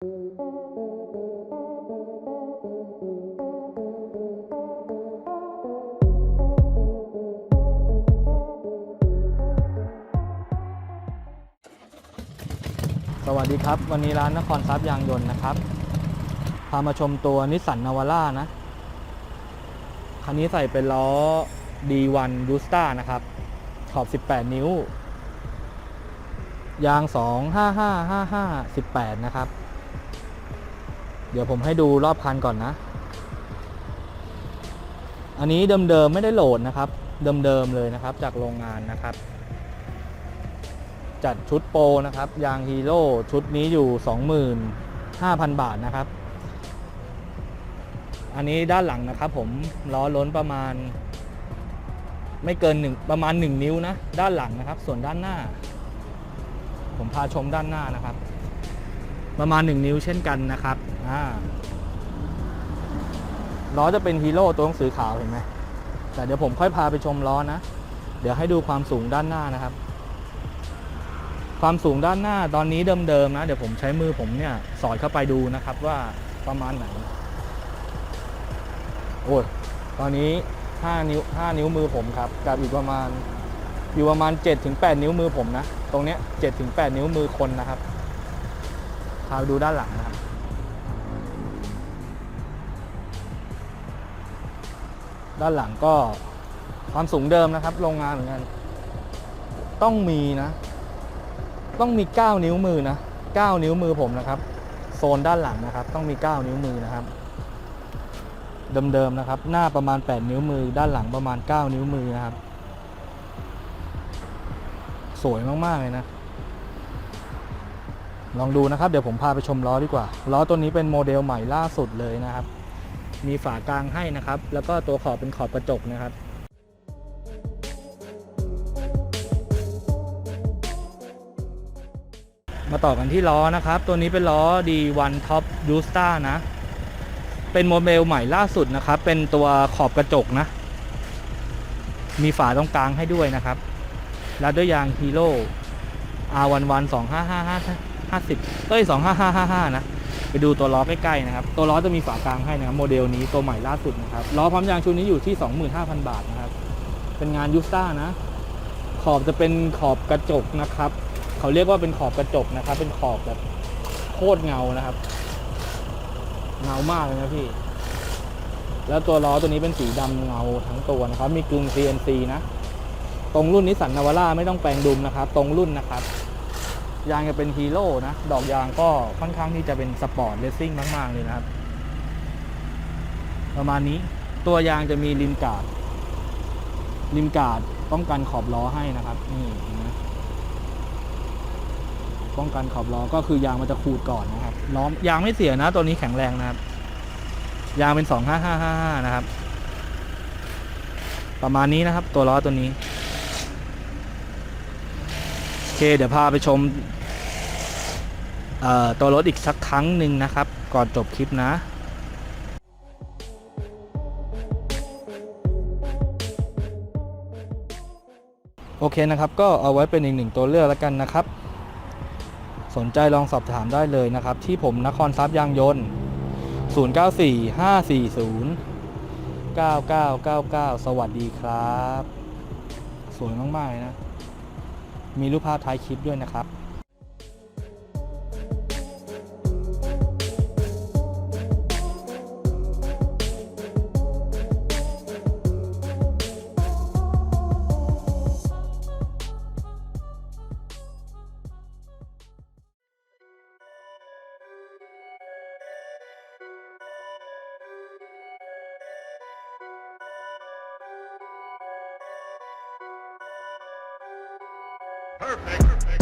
สวัสดีครับ วันนี้ร้านนครทรัพย์ยางยนต์นะครับ พามาชมตัวนิสสันนาวาร่านะ คันนี้ใส่เป็นล้อ D1 u s t a นะครับ ขอบ 18 นิ้ว ยาง 25555 18 นะครับ เดี๋ยวผมให้ดูรอบคันก่อนนะ อันนี้เดิมๆไม่ได้โหลดนะครับ เดิมๆเลยนะครับ จากโรงงานนะครับ จัดชุดโปรนะครับ ยางฮีโร่ชุดนี้อยู่ 25,000 บาทนะครับ อันนี้ด้านหลังนะครับผมล้อล้นประมาณ ไม่เกินหนึ่งประมาณ 1 นิ้วนะ ด้านหลังนะครับ ส่วนด้านหน้า ผมพาชมด้านหน้านะครับ ประมาณ 1 นิ้วเช่นกันนะครับล้อจะเป็นฮีโร่ตัวหนังสือขาวเห็นไหมแต่เดี๋ยวผมค่อยพาไปชมล้อนะ เดี๋ยวให้ดูความสูงด้านหน้านะครับ ความสูงด้านหน้าตอนนี้เดิมๆนะ เดี๋ยวผมใช้มือผมเนี่ยสอดเข้าไปดูนะครับว่าประมาณไหน โอ้ยตอนนี้5นิ้ว5นิ้วมือผมครับกับอีกประมาณอยู่ประมาณ7-8นิ้วมือผมนะ ตรงเนี้ย7-8นิ้วมือคนนะครับ พาไปดูด้านหลังนะครับ ด้านหลังก็ความสูงเดิมนะครับ โรงงานเหมือนกัน ต้องมีนะ ต้องมี 9 นิ้วมือนะ 9 นิ้วมือผมนะครับ โซนด้านหลังนะครับ ต้องมี 9 นิ้วมือนะครับ เดิมๆนะครับ หน้าประมาณ 8 นิ้วมือ ด้านหลังประมาณ 9 นิ้วมือนะครับ สวยมากๆเลยนะ ลองดูนะครับ เดี๋ยวผมพาไปชมล้อดีกว่า ล้อตัวนี้เป็นโมเดลใหม่ล่าสุดเลยนะครับ มีฝากลางให้นะครับ แล้วก็ตัวขอบเป็นขอบกระจกนะครับมาต่อกันที่ล้อนะครับ ตัวนี้เป็นล้อ D1 Top u s t a นะ เป็นโมเดลใหม่ล่าสุดนะครับ เป็นตัวขอบกระจกนะ มีฝาตรงกลางให้ด้วยนะครับ แล้วด้วยยาง Hero R11 255 50เอ้ย25555 นะ ไปดูตัวล้อใกล้ๆนะครับ ตัวล้อจะมีฝากลางให้นะครับ โมเดลนี้ตัวใหม่ล่าสุดนะครับ ล้อพร้อมยางชุดนี้อยู่ที่ 25,000 บาทนะครับ เป็นงานยูสตานะ ขอบจะเป็นขอบกระจกนะครับ เขาเรียกว่าเป็นขอบกระจกนะครับ เป็นขอบแบบโคตรเงานะครับ เงามากเลยนะพี่ แล้วตัวล้อตัวนี้เป็นสีดำเงาทั้งตัวนะครับ มีกึ่ง CNC นะ ตรงรุ่นนิสสันนาวาร่าไม่ต้องแปลงดุมนะครับ ตรงรุ่นนะครับ ยางจะเป็นฮีโร่นะ ดอกยางก็ค่อนข้างที่จะเป็นสปอร์ตเลสซิ่งมาก ๆ เลยนะครับ ประมาณนี้ตัวยางจะมีริมกาดริมกาดป้องกันขอบล้อให้นะครับ นี่นไหมป้องกันขอบล้อก็คือยางมันจะขูดก่อนนะครับล้อมยางไม่เสียนะ ตัวนี้แข็งแรงนะครับ ยางเป็นสองห้าห้าห้าห้านะครับ ประมาณนี้นะครับ ตัวล้อตัวนี้ เคเดี๋ยวพาไปชมตัวรถอีกสักครั้งหนึ่งนะครับ ก่อนจบคลิปนะโอเคนะครับ ก็เอาไว้เป็นอีกหนึ่งตัวเลือกแล้วกันนะครับ สนใจลองสอบถามได้เลยนะครับ ที่ผมนครทรัพย์ยางยนต์ 094 540 9999 สวัสดีครับ สวยมาก ๆ เลยนะ มีรูปภาพท้ายคลิปด้วยนะครับ Perfect. Perfect.